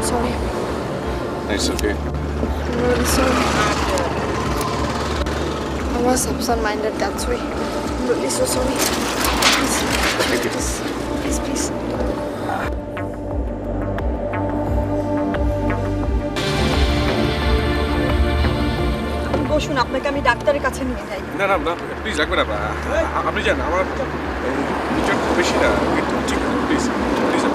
It's okay. I'm really sorry. I was absent-minded, that's why. I'm really so sorry. Please, Thank you. please, please, please. বসুন আপনাকে আমি ডাক্তারের কাছে নিয়ে যাই না না না প্লিজ লাগবে না আপনি যান আমার খুব বেশি না কিন্তু ঠিক প্লিজ প্লিজ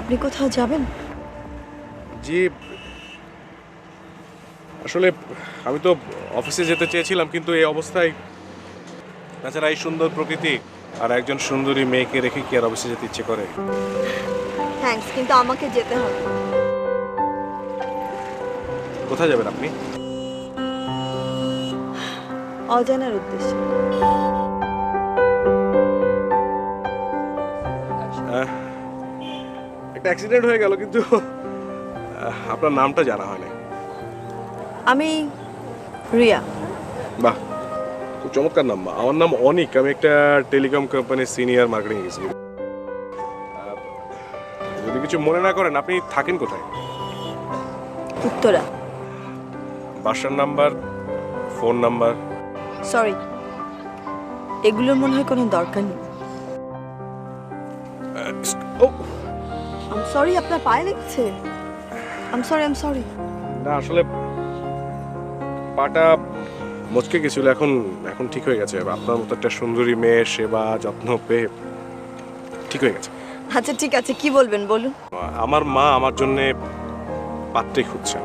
আপনি কোথাও যাবেন? জি আসলে আমি তো অফিসে যেতে চেয়েছিলাম কিন্তু এই অবস্থায় তাছাড়া এই সুন্দর প্রকৃতি আর একজন সুন্দরী মেয়েকে রেখে কি আর অফিসে যেতে ইচ্ছে করে? থ্যাঙ্কস কিন্তু আমাকে যেতে হবে। কোথায় যাবেন আপনি? অজানার উদ্দেশ্যে। একটা অ্যাক্সিডেন্ট হয়ে গেল কিন্তু আপনার নামটা জানা হয়নি। আমি রিয়া। বাহ খুব চমৎকার নাম আমার নাম অনিক। আমি একটা টেলিকম কোম্পানির সিনিয়র মার্কেটিং এক্সিকিউটিভ যদি কিছু মনে না করেন আপনি থাকেন কোথায়? উত্তরা। বাসার নাম্বার ফোন নাম্বার? সরি এগুলোর মনে হয় কোনো দরকার নেই। ও সরি আপনার পায়ে লেগেছে। আম সরি আম সরি না আসলে পাটা মচকে গেছিল এখন এখন ঠিক হয়ে গেছে। আপনার মতো একটা সুন্দরী মেয়ে সেবা যত্ন পেয়ে ঠিক হয়ে গেছে। আচ্ছা ঠিক আছে কি বলবেন বলুন। আমার মা আমার জন্য পাত্রে খুঁজছেন।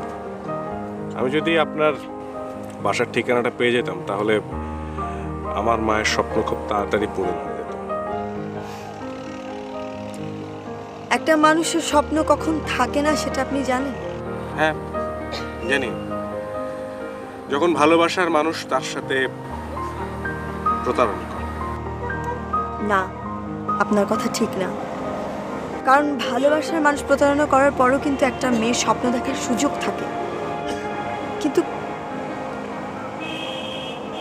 আমি যদি আপনার বাসার ঠিকানাটা পেয়ে যেতাম তাহলে আমার মায়ের স্বপ্ন খুব তাড়াতাড়ি পূরণ একটা মানুষের স্বপ্ন কখন থাকে না সেটা আপনি জানেন? হ্যাঁ জানি। যখন ভালোবাসার মানুষ তার সাথে প্রতারণা করে। না আপনার কথা ঠিক না। কারণ ভালোবাসার মানুষ প্রতারণা করার পরও কিন্তু একটা মেয়ের স্বপ্ন দেখার সুযোগ থাকে। কিন্তু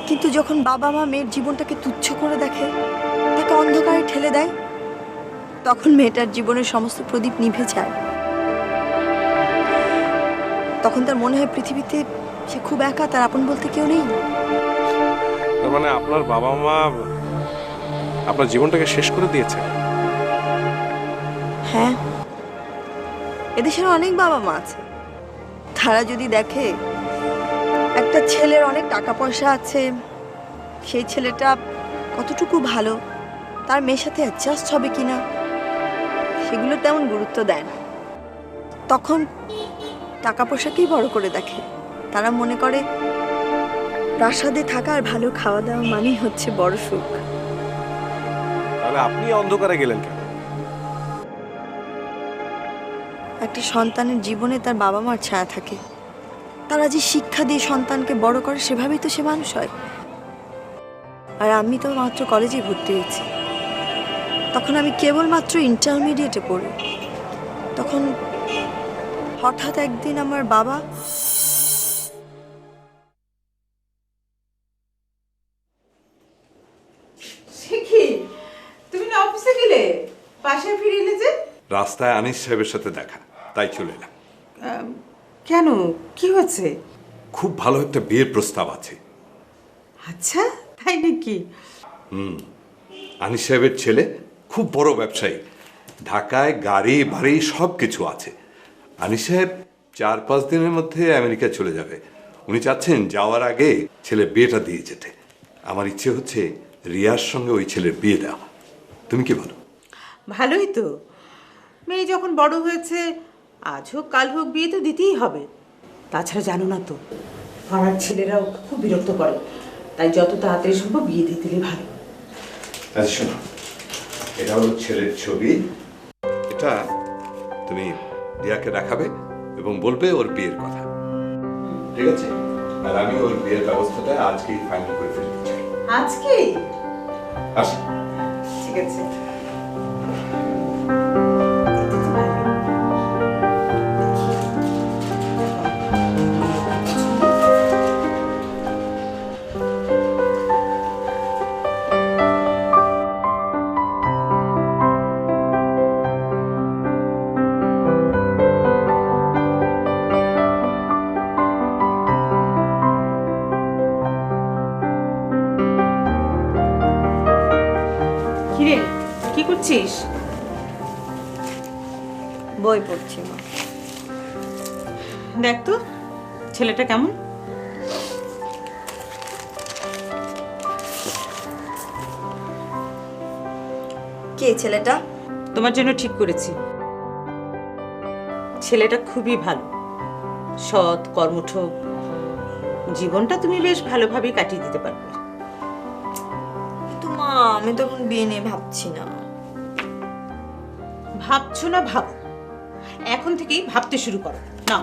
কিন্তু যখন বাবা মা মেয়ের জীবনটাকে তুচ্ছ করে দেখে তাকে অন্ধকারে ঠেলে দেয় তখন মেয়েটার জীবনের সমস্ত প্রদীপ নিভে যায়। তখন তার মনে হয় পৃথিবীতে সে খুব একা তার আপন বলতে কেউ নেই। তার মানে আপনার বাবা মা আপনার জীবনটাকে শেষ করে দিয়েছে? হ্যাঁ। এদেশের অনেক বাবা মা আছে। তারা যদি দেখে একটা ছেলের অনেক টাকা পয়সা আছে সেই ছেলেটা কতটুকু ভালো তার মেয়ের সাথে অ্যাডজাস্ট হবে কিনা? সেগুলো তেমন গুরুত্ব দেয় না। তখন টাকা পয়সাকেই বড় করে দেখে। তারা মনে করে প্রাসাদে থাকা আর ভালো খাওয়া দাওয়া মানেই হচ্ছে বড় সুখ। তাহলে আপনি অন্ধকারে গেলেন কেন? একটা সন্তানের জীবনে তার বাবা মার ছায়া থাকে। তারা যে শিক্ষা দিয়ে সন্তানকে বড় করে সেভাবেই তো সে মানুষ হয়। আর আমি তো মাত্র কলেজে ভর্তি হয়েছি। তখন আমি কেবলমাত্র ইন্টারমিডিয়েটে পড়ি। তখন হঠাৎ একদিন আমার বাবা সে কি? তুমি না অফিসে গেলে? বাসায় ফিরে এলে যে? রাস্তায় আনিস সাহেবের সাথে দেখা তাই চলে এলাম। কেন? কি হয়েছে? খুব ভালো একটা বিয়ের প্রস্তাব আছে। আচ্ছা তাই নাকি? আনিস সাহেবের ছেলে খুব বড় ব্যবসায়ী। ঢাকায় গাড়ি বাড়ি সব কিছু আছে। আনিস সাহেব চার পাঁচ দিনের মধ্যে আমেরিকা চলে যাবে। উনি চাচ্ছেন যাওয়ার আগে ছেলে বিয়েটা দিয়ে যেতে। আমার ইচ্ছে হচ্ছে রিয়ার সঙ্গে ওই ছেলের বিয়ে দেওয়া। তুমি কি বলো? ভালোই তো। মেয়ে যখন বড় হয়েছে আজ হোক কাল হোক বিয়ে তো দিতেই হবে। তাছাড়া জানো না তো আমার ছেলেরাও খুব বিরক্ত করে। তাই যত তাড়াতাড়ি সম্ভব বিয়ে দিয়ে দিলে ভালো। আচ্ছা শোনো। এটা হলো ছেলের ছবি। এটা তুমি রিয়াকে দেখাবে এবং বলবে ওর বিয়ের কথা। ঠিক আছে? আর আমি ওর বিয়ের ব্যবস্থাটা আজকেই ফাইনাল করে ফেলতে চাই আজকেই? আসি। ঠিক আছে। করছিস বই পড়ছি মা। দেখ তো ছেলেটা কেমন? কে ছেলেটা? তোমার জন্য ঠিক করেছি। ছেলেটা খুবই ভালো। সৎ কর্মঠ জীবনটা তুমি বেশ ভালোভাবেই কাটিয়ে দিতে পারবে। কিন্তু মা আমি তো এখন বিয়ে নিয়ে ভাবছি না। ভাবছ না ভাব? এখন থেকেই ভাবতে শুরু করো। না